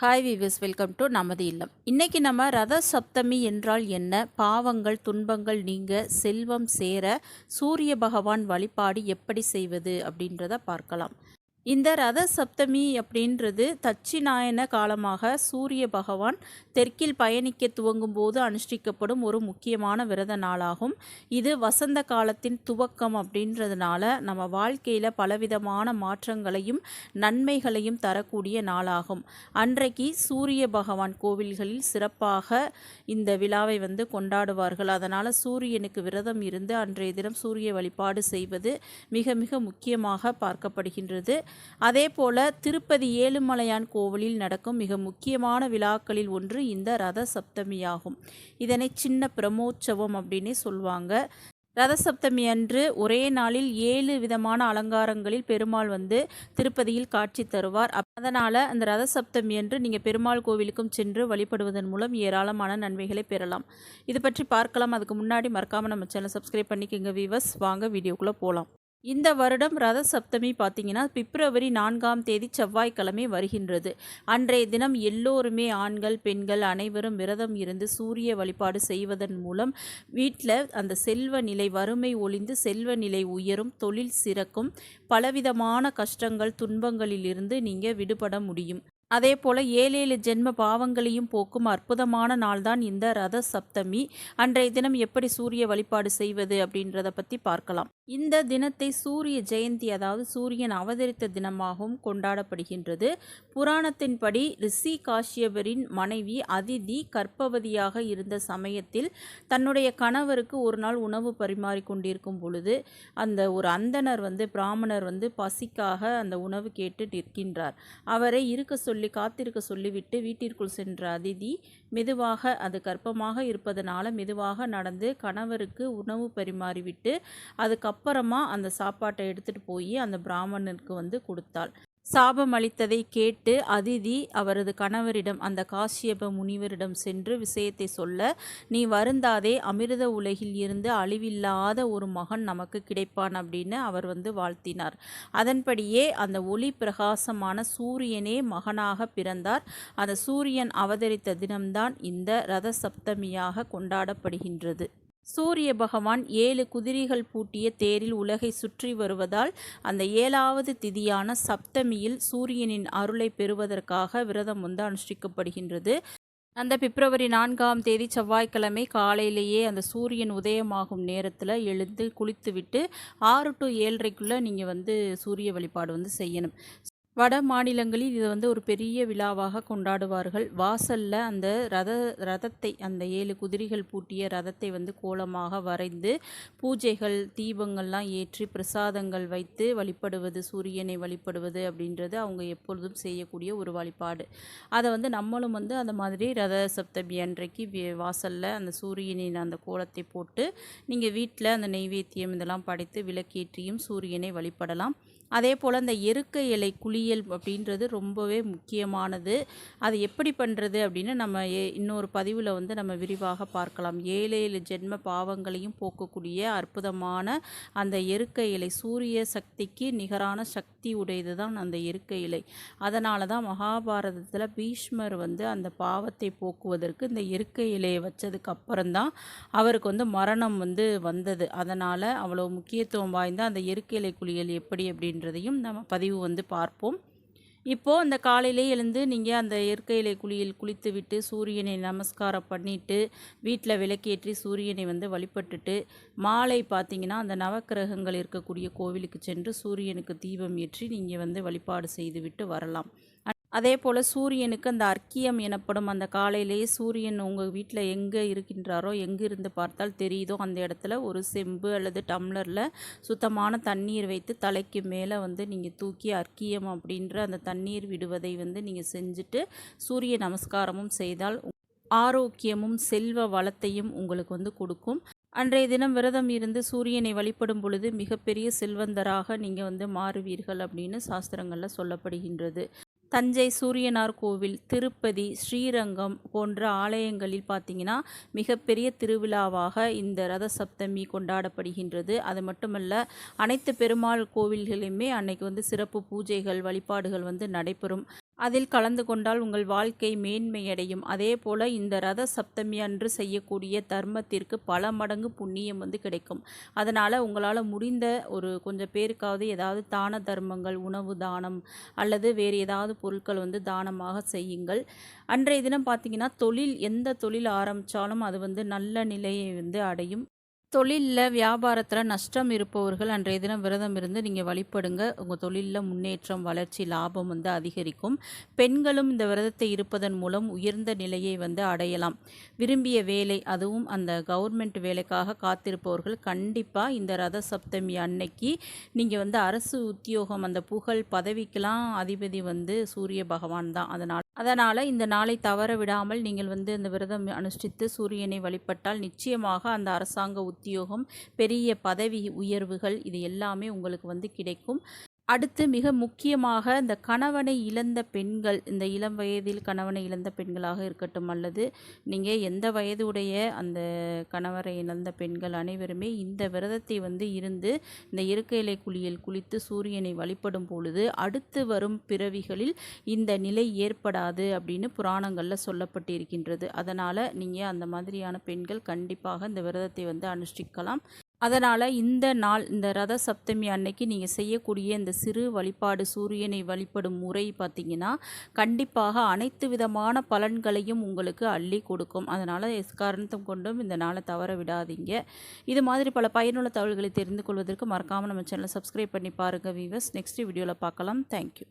Hi viewers welcome to நமது இல்லம். இன்றைக்கி நம்ம ரத சப்தமி என்றால் என்ன? பாவங்கள் துன்பங்கள் நீங்க செல்வம் சேர சூரிய பகவான் வழிபாடு எப்படி செய்வது அப்படின்றத பார்க்கலாம். இந்த ரத சப்தமி அப்படின்றது தட்சிணாயன காலமாக சூரிய பகவான் தெற்கில் பயணிக்க துவங்கும் போது அனுஷ்டிக்கப்படும் ஒரு முக்கியமான விரத நாளாகும். இது வசந்த காலத்தின் துவக்கம் அப்படின்றதுனால நம்ம வாழ்க்கையில் பலவிதமான மாற்றங்களையும் நன்மைகளையும் தரக்கூடிய நாளாகும். அன்றைக்கு சூரிய பகவான் கோவில்களில் சிறப்பாக இந்த விழாவை வந்து கொண்டாடுவார்கள். அதனால் சூரியனுக்கு விரதம் இருந்து அன்றைய தினம் சூரிய வழிபாடு செய்வது மிக மிக முக்கியமாக பார்க்கப்படுகின்றது. அதே போல திருப்பதி ஏழுமலையான் கோவிலில் நடக்கும் மிக முக்கியமான விழாக்களில் ஒன்று இந்த ரத சப்தமியாகும் இதனை சின்ன பிரமோற்சவம் அப்படின்னே சொல்லுவாங்க ரதசப்தமி அன்று ஒரே நாளில் ஏழு விதமான அலங்காரங்களில் பெருமாள் வந்து திருப்பதியில் காட்சி தருவார். அதனால் அந்த ரத சப்தமி அன்று நீங்கள் பெருமாள் கோவிலுக்கும் சென்று வழிபடுவதன் மூலம் ஏராளமான நன்மைகளை பெறலாம். இது பற்றி பார்க்கலாம். அதுக்கு முன்னாடி மறக்காமல் நம்ம சேனல் சப்ஸ்கிரைப் பண்ணிக்கோங்க வீவர்ஸ் வாங்க வீடியோக்குள்ளே போகலாம் இந்த வருடம் ரத சப்தமி பார்த்தீங்கன்னா பிப்ரவரி நான்காம் தேதி செவ்வாய்க்கிழமை வருகின்றது. அன்றைய தினம் எல்லோருமே ஆண்கள் பெண்கள் அனைவரும் விரதம் இருந்து சூரிய வழிபாடு செய்வதன் மூலம் வீட்டில் அந்த செல்வ நிலை வறுமை ஒளிந்து செல்வ நிலை உயரும் தொழில் சிறக்கும் பலவிதமான கஷ்டங்கள் துன்பங்களிலிருந்து நீங்கள் விடுபட முடியும். அதே போல் ஏழு ஜென்ம பாவங்களையும் போக்கும் அற்புதமான நாள்தான் இந்த ரத சப்தமி அன்றைய தினம் எப்படி சூரிய வழிபாடு செய்வது அப்படின்றத பற்றி பார்க்கலாம். இந்த தினத்தை சூரிய ஜெயந்தி அதாவது சூரியன் அவதரித்த தினமாகவும் கொண்டாடப்படுகின்றது. புராணத்தின்படி ரிஷி காஷ்யபரின் மனைவி அதிதி கற்பவதியாக இருந்த சமயத்தில் தன்னுடைய கணவருக்கு ஒரு நாள் உணவு பரிமாறி கொண்டிருக்கும் பொழுது அந்த ஒரு அந்தனர் வந்து பிராமணர் வந்து பசிக்காக அந்த உணவு கேட்டு நிற்கின்றார். அவரை இருக்க சொல்லி சொல்லி காத்திருக்க சொல்லிவிட்டு வீட்டிற்குள் சென்ற அதிதி மெதுவாக அது கர்ப்பமாக இருப்பதனால மெதுவாக நடந்து கணவருக்கு உணவு பரிமாறிவிட்டு அதுக்கப்புறமா அந்த சாப்பாட்டை எடுத்துகிட்டு போய் அந்த பிராமணனுக்கு வந்து கொடுத்தாள். சாபம் அளித்ததை கேட்டு அதிதி அவரது கணவரிடம் அந்த காசியப முனிவரிடம் சென்று விஷயத்தை சொல்ல நீ வருந்தாதே அமிர்த உலகில் இருந்து அழிவில்லாத ஒரு மகன் நமக்கு கிடைப்பான் அப்படின்னு அவர் வந்து வாழ்த்தினார். அதன்படியே அந்த ஒளி பிரகாசமான சூரியனே மகனாக பிறந்தார். அந்த சூரியன் அவதரித்த தினம்தான் இந்த ரத சப்தமியாக கொண்டாடப்படுகின்றது. சூரிய பகவான் ஏழு குதிரைகள் பூட்டிய தேரில் உலகை சுற்றி வருவதால் அந்த ஏழாவது திதியான சப்தமியில் சூரியனின் அருளை பெறுவதற்காக விரதம் வந்து அனுஷ்டிக்கப்படுகின்றது அந்த பிப்ரவரி நான்காம் தேதி செவ்வாய்க்கிழமை காலையிலேயே அந்த சூரியன் உதயமாகும் நேரத்தில் எழுந்து குளித்துவிட்டு ஆறு டு ஏழரைக்குள்ளே நீங்கள் வந்து சூரிய வழிபாடு வந்து செய்யணும். வட மாநிலங்களில் இதை வந்து ஒரு பெரிய விழாவாக கொண்டாடுவார்கள். வாசலில் அந்த ரத ரதத்தை அந்த ஏழு குதிரைகள் பூட்டிய ரதத்தை வந்து கோலமாக வரைந்து பூஜைகள் தீபங்கள்லாம் ஏற்றி பிரசாதங்கள் வைத்து வழிபடுவது சூரியனை வழிபடுவது அப்படின்றது அவங்க எப்பொழுதும் செய்யக்கூடிய ஒரு வழிபாடு. அதை வந்து நம்மளும் வந்து அந்த மாதிரி ரத சப்தமி அன்றைக்கு வாசலில் அந்த சூரியனின் அந்த கோலத்தை போட்டு நீங்கள் வீட்டில் அந்த நெய்வேத்தியம் இதெல்லாம் படைத்து விளக்கேற்றியும் சூரியனை வழிபடலாம். அதே போல் அந்த எருக்க இலை குளியல் அப்படின்றது ரொம்பவே முக்கியமானது. அது எப்படி பண்ணுறது அப்படின்னு நம்ம இன்னொரு பதிவில் வந்து நம்ம விரிவாக பார்க்கலாம். ஏழு ஏழு ஜென்ம பாவங்களையும் போக்கக்கூடிய அற்புதமான அந்த எருக்க இலை சூரிய சக்திக்கு நிகரான சக்தி உடையது தான் அந்த எருக்க இலை. அதனால தான் மகாபாரதத்தில் பீஷ்மர் வந்து அந்த பாவத்தை போக்குவதற்கு இந்த எருக்க இலையை வச்சதுக்கு அப்புறம்தான் அவருக்கு வந்து மரணம் வந்து வந்தது. அதனால் அவ்வளோ முக்கியத்துவம் வாய்ந்த அந்த எருக்க இலை குளியல் எப்படி அப்படின்னு அப்படின்றதையும் நம்ம பதிவு வந்து பார்ப்போம். இப்போது அந்த காலையிலே எழுந்து நீங்கள் அந்த இயற்கையிலே குளியில் குளித்து விட்டு சூரியனை நமஸ்காரம் பண்ணிவிட்டு வீட்டில் விளக்கேற்றி சூரியனை வந்து வழிபட்டுட்டு மாலை பார்த்தீங்கன்னா அந்த நவக்கிரகங்கள் இருக்கக்கூடிய கோவிலுக்கு சென்று சூரியனுக்கு தீபம் ஏற்றி நீங்கள் வந்து வழிபாடு செய்துவிட்டு வரலாம். அதே போல் சூரியனுக்கு அந்த அர்க்கியம் எனப்படும் அந்த காலையிலேயே சூரியன் உங்கள் வீட்டில் எங்கே இருக்கின்றாரோ எங்கே இருந்து பார்த்தால் தெரியுதோ அந்த இடத்துல ஒரு செம்பு அல்லது டம்ளரில் சுத்தமான தண்ணீர் வைத்து தலைக்கு மேலே வந்து நீங்கள் தூக்கி அர்க்கியம் அப்படின்ற அந்த தண்ணீர் விடுவதை வந்து நீங்கள் செஞ்சுட்டு சூரிய நமஸ்காரமும் செய்தால் ஆரோக்கியமும் செல்வ வளத்தையும் உங்களுக்கு வந்து கொடுக்கும். அன்றைய தினம் விரதம் இருந்து சூரியனை வழிபடும் பொழுது மிகப்பெரிய செல்வந்தராக நீங்கள் வந்து மாறுவீர்கள் அப்படின்னு சாஸ்திரங்களில் சொல்லப்படுகின்றது. தஞ்சை சூரியனார் கோவில் திருப்பதி ஸ்ரீரங்கம் போன்ற ஆலயங்களில் பார்த்தீங்கன்னா மிகப்பெரிய திருவிழாவாக இந்த ரத சப்தமி கொண்டாடப்படுகின்றது. அது மட்டுமல்ல அனைத்து பெருமாள் கோவில்களையுமே அன்னைக்கு வந்து சிறப்பு பூஜைகள் வழிபாடுகள் வந்து நடைபெறும். அதில் கலந்து கொண்டால் உங்கள் வாழ்க்கை மேன்மையடையும். அதே போல் இந்த ரத சப்தமி அன்று செய்யக்கூடிய தர்மத்திற்கு பல மடங்கு புண்ணியம் வந்து கிடைக்கும். அதனால் உங்களால் முடிந்த ஒரு கொஞ்சம் பேருக்காவது ஏதாவது தான தர்மங்கள் உணவு தானம் அல்லது வேறு ஏதாவது பொருட்கள் வந்து தானமாக செய்யுங்கள். அன்றைய தினம் பார்த்தீங்கன்னா தொழில் எந்த தொழில் ஆரம்பித்தாலும் அது வந்து நல்ல நிலையை வந்து அடையும். தொழிலில் வியாபாரத்தில் நஷ்டம் இருப்பவர்கள் அன்றைய தினம் விரதம் இருந்து நீங்கள் வழிபடுங்க. உங்கள் தொழிலில் முன்னேற்றம் வளர்ச்சி லாபம் வந்து அதிகரிக்கும். பெண்களும் இந்த விரதத்தை இருப்பதன் மூலம் உயர்ந்த நிலையை வந்து அடையலாம். விரும்பிய வேலை அதுவும் அந்த கவர்மெண்ட் வேலைக்காக காத்திருப்பவர்கள் கண்டிப்பாக இந்த ரத சப்தமி அன்னைக்கு நீங்கள் வந்து அரசு உத்தியோகம் அந்த புகழ் பதவிக்கெலாம் அதிபதி வந்து சூரிய பகவான் தான். அதனால் அதனால் இந்த நாளை தவற விடாமல் நீங்கள் வந்து அந்த விரதம் அனுஷ்டித்து சூரியனை வழிபட்டால் நிச்சயமாக அந்த அரசாங்க உத்தியோகம் பெரிய பதவி உயர்வுகள் இது எல்லாமே உங்களுக்கு வந்து கிடைக்கும். அடுத்து மிக முக்கியமாக இந்த கணவனை இழந்த பெண்கள் இந்த இளம் வயதில் கணவனை இழந்த பெண்களாக இருக்கட்டும் அல்லது நீங்கள் எந்த வயதுடைய அந்த கணவரை இழந்த பெண்கள் அனைவருமே இந்த விரதத்தை வந்து இருந்து இந்த இருக்கையிலை குளியல் குளித்து சூரியனை வழிபடும் பொழுது அடுத்து வரும் பிறவிகளில் இந்த நிலை ஏற்படாது அப்படின்னு புராணங்களில் சொல்லப்பட்டிருக்கின்றது. அதனால் நீங்கள் அந்த மாதிரியான பெண்கள் கண்டிப்பாக இந்த விரதத்தை வந்து அனுஷ்டிக்கலாம். அதனால் இந்த நாள் இந்த ரத சப்தமி அன்னைக்கு நீங்கள் செய்யக்கூடிய இந்த சிறு வழிபாடு சூரியனை வழிபடும் முறை பார்த்திங்கன்னா கண்டிப்பாக அனைத்து விதமான பலன்களையும் உங்களுக்கு அள்ளி கொடுக்கும். அதனால் எஸ்காரணத்தம் கொண்டும் இந்த நாளை தவற விடாதீங்க. இது மாதிரி பல பயனுள்ள தகவல்களை தெரிந்து கொள்வதற்கு மறக்காமல் நம்ம சேனலை சப்ஸ்கிரைப் பண்ணி பாருங்கள் வீவர்ஸ் நெக்ஸ்ட் வீடியோவில் பார்க்கலாம். தேங்க்யூ